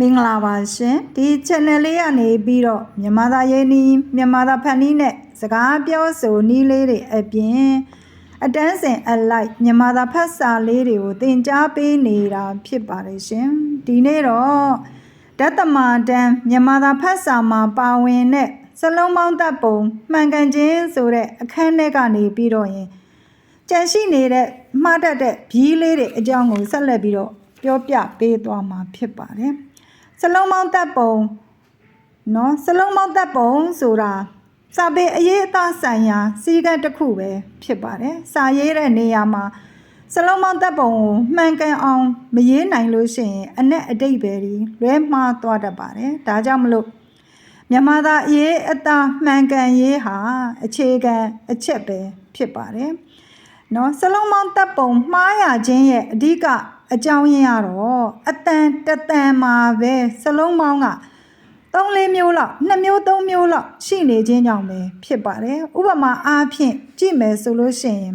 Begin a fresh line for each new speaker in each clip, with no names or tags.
မင်္ဂလာပါရှင်ဒီ channel လေးကနေပြီးတော့မြန်မာသားရေးနီးမြန်မာသားဖန်နီးနဲ့စကားပြောဆိုနီးလေးတွေအပြင်အတန်းစင်အလိုက်မြန်မာသားဖတ်စာလေးတွေကိုသင်ကြားပေးနေတာဖြစ်ပါတယ်ရှင်ဒီနေ့တော့ဓတ္တမာတန်းမြန်မာသားဖတ်စာမှာပါဝင်တဲ့စလုံးပေါင်းတပ်ပုံမှန်ကန်ခြင်းဆိုတဲ့အခန်းထဲကနေပြီးတော့ရင်ကြံရှိနေတဲ့မှားတတ်တဲ့ဘီးလေးတွေအကြောင်းကိုဆက်လက်ပြီးတော့ပြောပြပေးသွားမှာဖြစ်ပါတယ်။ စလုံးမောင်းတပ်ပုံနော်စလုံးမောင်းတပ်ပုံဆိုတာစာပေအရေးအသားဆိုင်ရာစီကံတစ်ခုပဲဖြစ်ပါတယ်။စာရေးတဲ့နေရာမှာစလုံးမောင်းတပ်ပုံကိုမှန်ကန်အောင်မရေးနိုင်လို့ရှိရင်အ내အတိတ်ပဲဒီလွဲမှားသွားတတ်ပါတယ်။ဒါကြောင့်မလို့မြန်မာသားအရေးအသားမှန်ကန်ရေးဟာအခြေခံအချက်ပဲဖြစ်ပါတယ်။နော်စလုံးမောင်းတပ်ပုံမှားရခြင်းရဲ့အဓိက အကြောင်းရင်းကတော့အတန်တတန်မှာပဲစလုံးပေါင်းက၃လေးမျိုးလောက်၂မျိုး၃မျိုးလောက်ရှိနေခြင်းကြောင့်ပဲဖြစ်ပါတယ်ဥပမာအားဖြင့်ကြည့်မယ်ဆိုလို့ရှိရင်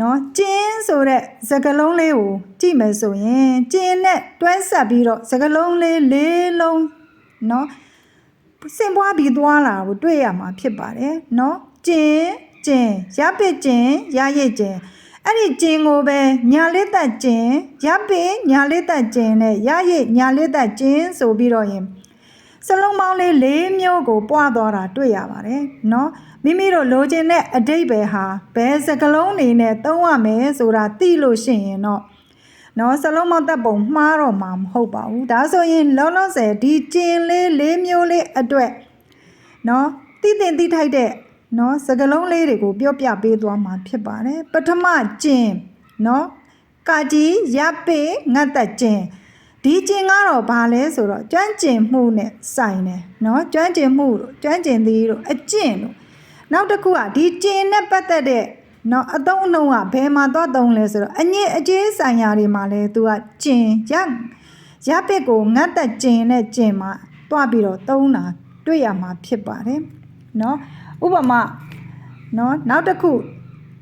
နော်ကျင်းဆိုတဲ့စကလုံးလေးကိုကြည့်မယ်ဆိုရင်ကျင်းနဲ့တွဲဆက်ပြီးတော့စကလုံးလေးလေးလုံးနော်စင်ပွားပြီးသွားလာကိုတွေ့ရမှာဖြစ်ပါတယ်နော်ကျင်းကျင်းရပ်ပစ်ကျင်းရရစ်ကျင်း အဲ့ဒီကျင်ကိုပဲညာလေးသက်ကျင်ရပစ်ညာလေးသက်ကျင်နဲ့ရရစ်ညာလေးသက်ကျင်ဆိုပြီးတော့ရင်စလုံးပေါင်းလေး၄မျိုးကိုပွားသွားတာတွေ့ရပါတယ်เนาะမိမိတို့လိုချင်တဲ့အတိတ်ပဲဟာဘယ်စကလုံးနေနဲ့သုံးရမယ်ဆိုတာသိလို့ရှိရင်တော့ နော်စလုံးမောက်တပ်ပုံမှားတော့မှာမဟုတ်ပါဘူးဒါဆိုရင်လောလောဆယ်ဒီကျင်လေးလေးမျိုးလေးအတွက်နော်တိတင်တိထိုက်တဲ့ နော်စကလုံးလေးတွေကိုပြောပြပေးသွားမှာဖြစ်ပါတယ်ပထမကျင်နော်ကာကြီးရပ်ပေငတ်သက်ကျင်ဒီကျင်ကတော့ဘာလဲဆိုတော့ကျွမ်းကျင်မှုနဲ့ဆိုင်တယ်နော်ကျွမ်းကျင်မှုတို့ကျွမ်းကျင်သည်တို့အကျင့်တို့နောက်တစ်ခုကဒီကျင်နဲ့ပတ်သက်တဲ့နော်အတုံးအနှုံးကဘယ်မှာသွားတုံးလဲဆိုတော့အညစ်အကြေးဆိုင်ရာတွေမှာလဲသူကကျင်ရရပစ်ကိုငတ်တက်ကျင်နဲ့ကျင်မှာတွားပြီးတော့တုံးတာတွေ့ရမှာဖြစ်ပါတယ်နော် ဥပမာနော်နောက်တစ်ခု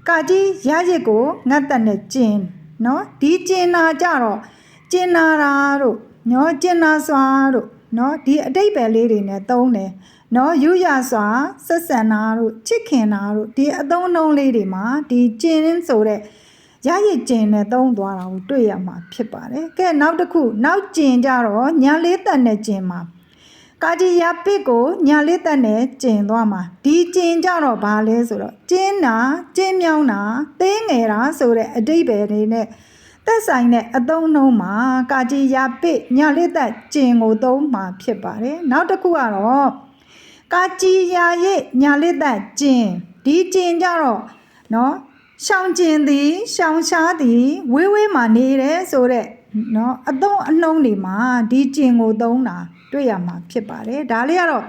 ကာကြီးရရစ်ကိုငတ်တက်နဲ့ကျင်နော်ဒီကျင်နာကြတော့ကျင်နာတာတို့ညောကျင်နာစွာတို့နော်ဒီအတိတ်ပဲလေးတွေနဲ့တုံးတယ်နော်ယူရစွာဆက်ဆံတာတို့ချစ်ခင်တာတို့ဒီအသုံးအနှုန်းလေးတွေမှာဒီကျင်းဆိုတဲ့ရရစ်ကျင်နဲ့သုံးသွားတာကိုတွေ့ရမှာဖြစ်ပါတယ်။ကဲနောက်တစ်ခုနောက်ကျင်ကြတော့ညာလေးတက်နဲ့ကျင်မှာ ကာကြီးရပစ်ကိုညာလေးတက်နဲ့ကျင်သွားမှာဒီကျင်ကြတော့ဘာလဲဆိုတော့ကျင်းတာကျင်းမြောင်းတာသေးငယ်တာဆိုတဲ့အတိတ်ပဲတွေနဲ့သက်ဆိုင်တဲ့အသုံးအနှုန်းမှာကာကြီးရပစ်ညာလေးတက်ကျင်ကိုသုံးမှာဖြစ်ပါတယ်။နောက်တစ်ခုကတော့ကာကြည်ယာရဲ့ညာလေးသက်ကျင်ဒီကျင်ကြတော့နော်ရှောင်းကျင်သည်ရှောင်းရှားသည်ဝေးဝေးမှာနေတယ်ဆိုတော့နော်အသုံးအနှုံးတွေမှာဒီကျင်ကိုသုံးတာ တွေ့ရမှာဖြစ်ပါတယ်ဒါလေးကတော့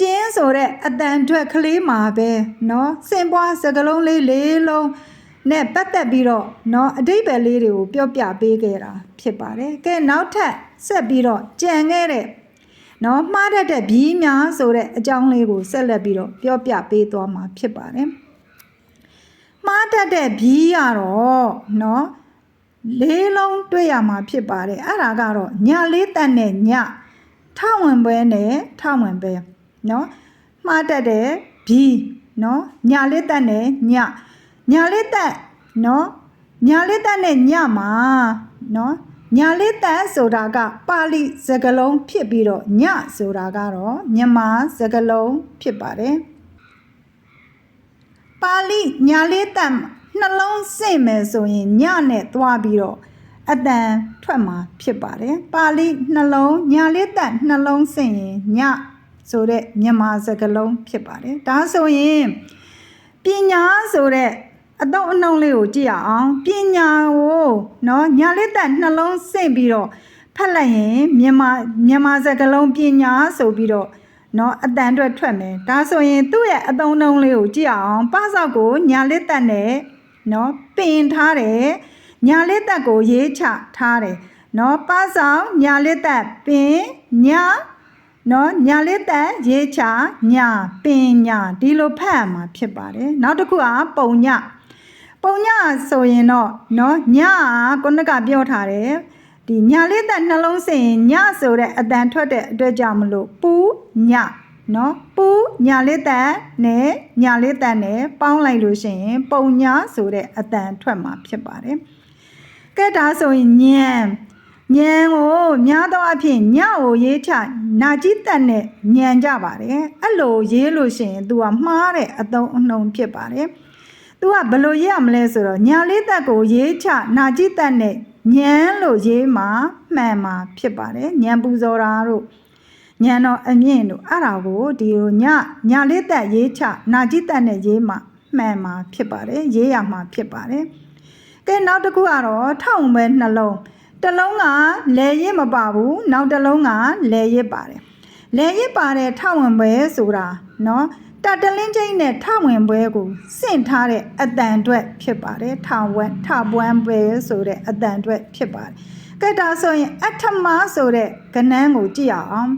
ကျင်းဆိုတဲ့အတန်ထွက်ကလေးမှာပဲเนาะစင်ပွားစကလုံးလေးလေးလုံးနဲ့ပတ်သက်ပြီးတော့เนาะအတိတ်ပဲလေးတွေကိုပြောပြပေးခဲ့တာဖြစ်ပါတယ်ကဲနောက်ထပ်ဆက်ပြီးတော့ကြံခဲ့တဲ့ နော်မှားတတ်တဲ့ဘီးများဆိုတဲ့အကြောင်းလေးကိုဆက်လက်ပြီးတော့ပြောပြပေးသွားမှာဖြစ်ပါတယ်မှားတတ်တဲ့ဘီးကတော့နော်လေးလုံးတွေ့ရမှာဖြစ်ပါတယ်အဲ့ဒါကတော့ညလေးတက်နဲ့ည ထဝင်ပွဲနဲ့ထဝင်ပွဲနော်မှားတတ်တဲ့ဘီးနော်ညလေးတက်နဲ့ညညလေးတက်နော်ညလေးတက်နဲ့ညမှာနော်ညာလေးတန်ဆိုတာကပါဠိစကားလုံးဖြစ်ပြီးတော့ညဆိုတာကတော့မြန်မာစကားလုံးဖြစ်ပါတယ်ပါဠိညာလေးတန်နှလုံးစိတ်မယ်ဆိုရင်ညနဲ့သွားပြီးတော့ အတန်ထွက်မှာဖြစ်ပါတယ်ပါဠိနှလုံးညာလေးတန်နှလုံးစိတ်ရင်ညဆိုတဲ့မြန်မာစကားလုံးဖြစ်ပါတယ်ဒါဆိုရင်ပညာဆိုတဲ့အတော့အနှုံးလေးကိုကြည့်ရအောင်ပညာကိုเนาะညာလေးတက်နှလုံးစိတ်ပြီးတော့ဖတ်လိုက်ရင်မြန်မာမြန်မာစကားလုံးပညာဆိုပြီးတော့เนาะအတန်အတွက်ထွက်မယ်ဒါဆိုရင်သူ့ရဲ့အသုံးနှုန်းလေးကိုကြည့်အောင်ပစောက်ကိုညာလေးတက်နဲ့เนาะပင်ထားတယ် ညာလက်သက်ကိုရေးချထားတယ်နော်ပဆောင်ညာလက်သက်ပင်ညာနော်ညာလက်သက်ရေးချညာပင်ညာဒီလိုဖတ်ရမှာဖြစ်ပါတယ်နောက်တစ်ခုကပုံညပုံညဆိုရင်တော့နော်ညကခုနကပြောထားတယ်ဒီညာလေးတက်နှလုံးစင်ညဆိုတဲ့အတန်ထွက်တဲ့အတွက်ကြောင့်မလို့ပူညနော်ပူညာလေးတက်နဲ့ညာလေးတက်နဲ့ပေါင်းလိုက်လို့ရှိရင်ပုံညာဆိုတဲ့အတန်ထွက်မှာဖြစ်ပါတယ် ကဲဒါဆိုရင်ညံညံကိုများသောအားဖြင့်ညကိုရေးချနာကြည့်သက်နဲ့ညံကြပါတယ်အဲ့လိုရေးလို့ရှိရင် तू ကမှားတဲ့အသုံးအနှုန်းဖြစ်ပါတယ် तू ကဘယ်လိုရေးရမလဲဆိုတော့ညာလေးသက်ကိုရေးချနာကြည့်သက်နဲ့ညံလို့ရေးမှာမှန်မှာဖြစ်ပါတယ်ညံပူဇော်တာတို့ညံတော့အမြင့်တို့အဲ့ဒါကိုဒီလိုညညာလေးသက်ရေးချနာကြည့်သက်နဲ့ရေးမှာမှန်မှာဖြစ်ပါတယ်ရေးရမှာဖြစ်ပါတယ် ကဲနောက်တစ်ခုကတော့ထောင်ပဲနှလုံးတစ်လုံးကလဲရစ်မပါဘူးနောက်တစ်လုံးကလဲရစ်ပါတယ်လဲရစ်ပါတဲ့ထောင်ဝင်ပဲဆိုတာเนาะတတလင်းချင်းနဲ့ထဝင်ပွဲကိုစင့်ထားတဲ့အတန်အတွက်ဖြစ်ပါတယ်ထောင်ဝက်ထပွမ်းပွဲဆိုတဲ့အတန်အတွက်ဖြစ်ပါတယ်ကဲဒါဆိုရင်အထမဆိုတဲ့ကဏ္ဍကိုကြည့်ရအောင်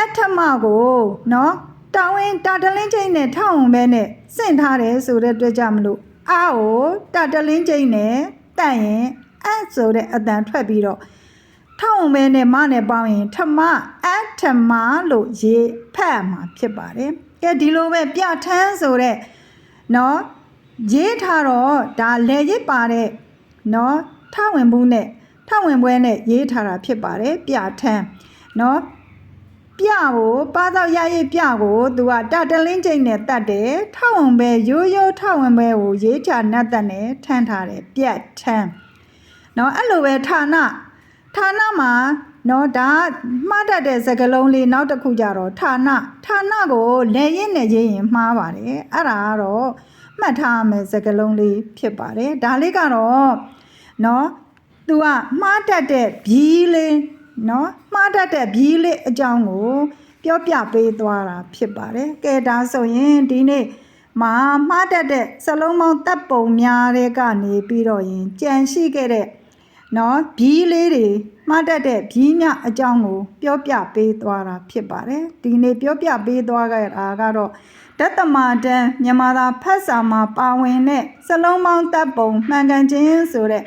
အထမကိုเนาะတာဝန်တာတလင်းချင်းနဲ့ထဝင်ပဲနဲ့စင့်ထားတယ်ဆိုတဲ့အတွက်ကြောင့်မလို့ အာကိုတာတလင်းချင်းနဲ့တန့်ရင်အဆိုတဲ့အတန်ထွက်ပြီးတော့ထောင်မဲနဲ့မနဲ့ပေါင်းရင် ထမအထမလို့ရေးဖတ်မှာဖြစ်ပါတယ်။ကဲဒီလိုပဲပြဋ္ဌာန်းဆိုတဲ့နော်ရေးထားတော့ဒါလေရစ်ပါတဲ့နော်ထဝင်ဘူးနဲ့ထဝင်ပွဲနဲ့ရေးထားတာဖြစ်ပါတယ်ပြဋ္ဌာန်းနော် ပြကိုပါတော့ရရိပ်ပြကိုသူကတတလင်းချိန်နဲ့တတ်တယ်ထဝင်ပဲရိုးရိုးထဝင်ပဲကိုရေးချနတ်တက်နဲ့ထမ်းထားတယ်ပြဋ္ဌာန်းနော်အဲ့လိုပဲဌာနဌာနမှာနော်ဒါမှားတတ်တဲ့စကားလုံးလေးနောက်တစ်ခုကြတော့ဌာနဌာနကိုလဲရင်နဲ့ရေးရင်မှားပါတယ်အဲ့ဒါကတော့မှတ်ထားရမယ်စကားလုံးလေးဖြစ်ပါတယ်ဒါလေးကတော့နော်သူကမှားတတ်တဲ့ဘီးလေး နော်မှားတတ်တဲ့ဘီးလေးအကြောင်းကိုပြောပြပေးသွားတာဖြစ်ပါတယ်ကဲဒါဆိုရင်ဒီနေ့မှာမှားတတ်တဲ့စလုံးပေါင်းတပ်ပုံများတဲ့ကနေပြီးတော့ရင်ကြံရှိခဲ့တဲ့နော်ဘီးလေးတွေမှားတတ်တဲ့ဘီးများအကြောင်းကိုပြောပြပေးသွားတာဖြစ်ပါတယ်ဒီနေ့ပြောပြပေးသွားခဲ့တာကတော့တတ္တမတန်မြန်မာသာဖတ်စာမှာပါဝင်တဲ့စလုံးပေါင်းတပ်ပုံမှန်ကန်ခြင်းဆိုတဲ့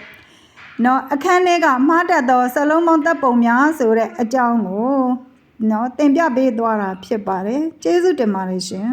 နော်အခန်းထဲကမှားတတ်သောစလုံးပေါင်းတပ်ပုံများဆိုတဲ့အကြောင်းကိုနော်သင်ပြပေးသွားတာဖြစ်ပါတယ်ကျေးဇူးတင်ပါတယ်ရှင်